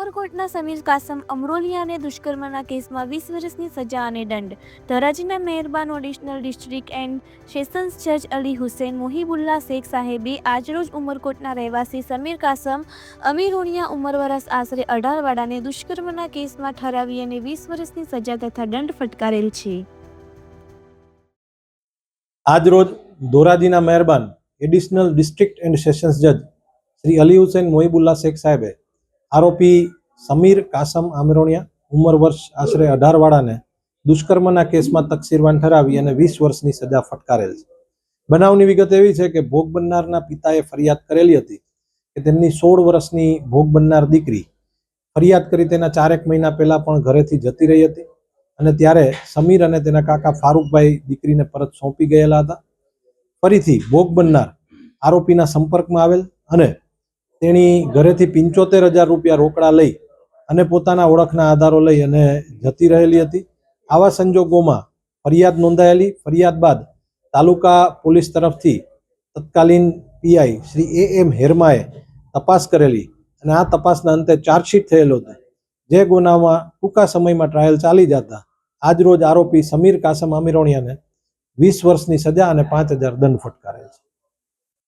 ઉમરકોટના સમીર કાસમ અમરોલિયાને દુષ્કર્મના કેસમાં વીસ વર્ષની સજા અને દંડ. ધોરાજીના મહેરબાન ઓડિશનલ ડિસ્ટ્રિક્ટ એન્ડ સેશન્સ જજ અલી હુસેન, મોહિબુલ્લા શેખ સાહેબે આજરોજ ઉમરકોટના રહેવાસી સમીર કાસમ અમીરોનિયા ઉંમર વરસ આશરે અઢાર વાળાને દુષ્કર્મના કેસમાં ઠરાવી અને વીસ વર્ષની સજા તથા દંડ ફટકારેલ છે. આજરોજ ધોરાજીના મહેરબાન એડિશનલ ડિસ્ટ્રિક્ટ એન્ડ સેશન્સ જજ શ્રી અલી હુસેન, મોહિબુલ્લા શેખ સાહેબે આરોપી સમીર કાસમ આમરોણિયા, ઉંમર વર્ષ આશરે અઢાર વાળાને દુષ્કર્મના કેસમાં તકસીરવાન ઠરાવી અને વીસ વર્ષની સજા ફટકારેલ છે. બનાવની વિગત એવી છે કે ભોગ બનનારના પિતાએ ફરિયાદ કરેલી હતી કે તેમની સોળ વર્ષની ભોગ બનનાર દીકરી ફરિયાદ કરી તેના ચારેક મહિના પહેલા પણ ઘરેથી જતી રહી હતી અને ત્યારે સમીર અને તેના કાકા ફારૂકભાઈ દીકરીને પરત સોંપી ગયેલા હતા. ફરીથી ભોગ બનનાર આરોપીના સંપર્કમાં આવેલ અને તેણી ઘરેથી પંચોતેર હજાર રૂપિયા રોકડા લઈ અને પોતાના ઓળખના આધારો લઈ અને જતી રહેલી હતી. આવા સંજોગોમાં ફરિયાદ નોંધાયેલી. ફરિયાદ બાદ તાલુકા પોલીસ તરફથી તત્કાલીન પીઆઈ શ્રી એ એમ હેરમાએ તપાસ કરેલી અને આ તપાસના અંતે ચાર્જશીટ થયેલો હતો. જે ગુનામાં ટૂંકા સમયમાં ટ્રાયલ ચાલી જતા આજરોજ આરોપી સમીર કાસમ અમીરોણિયાને વીસ વર્ષની સજા અને પાંચ હજાર દંડ ફટકારેલ છે.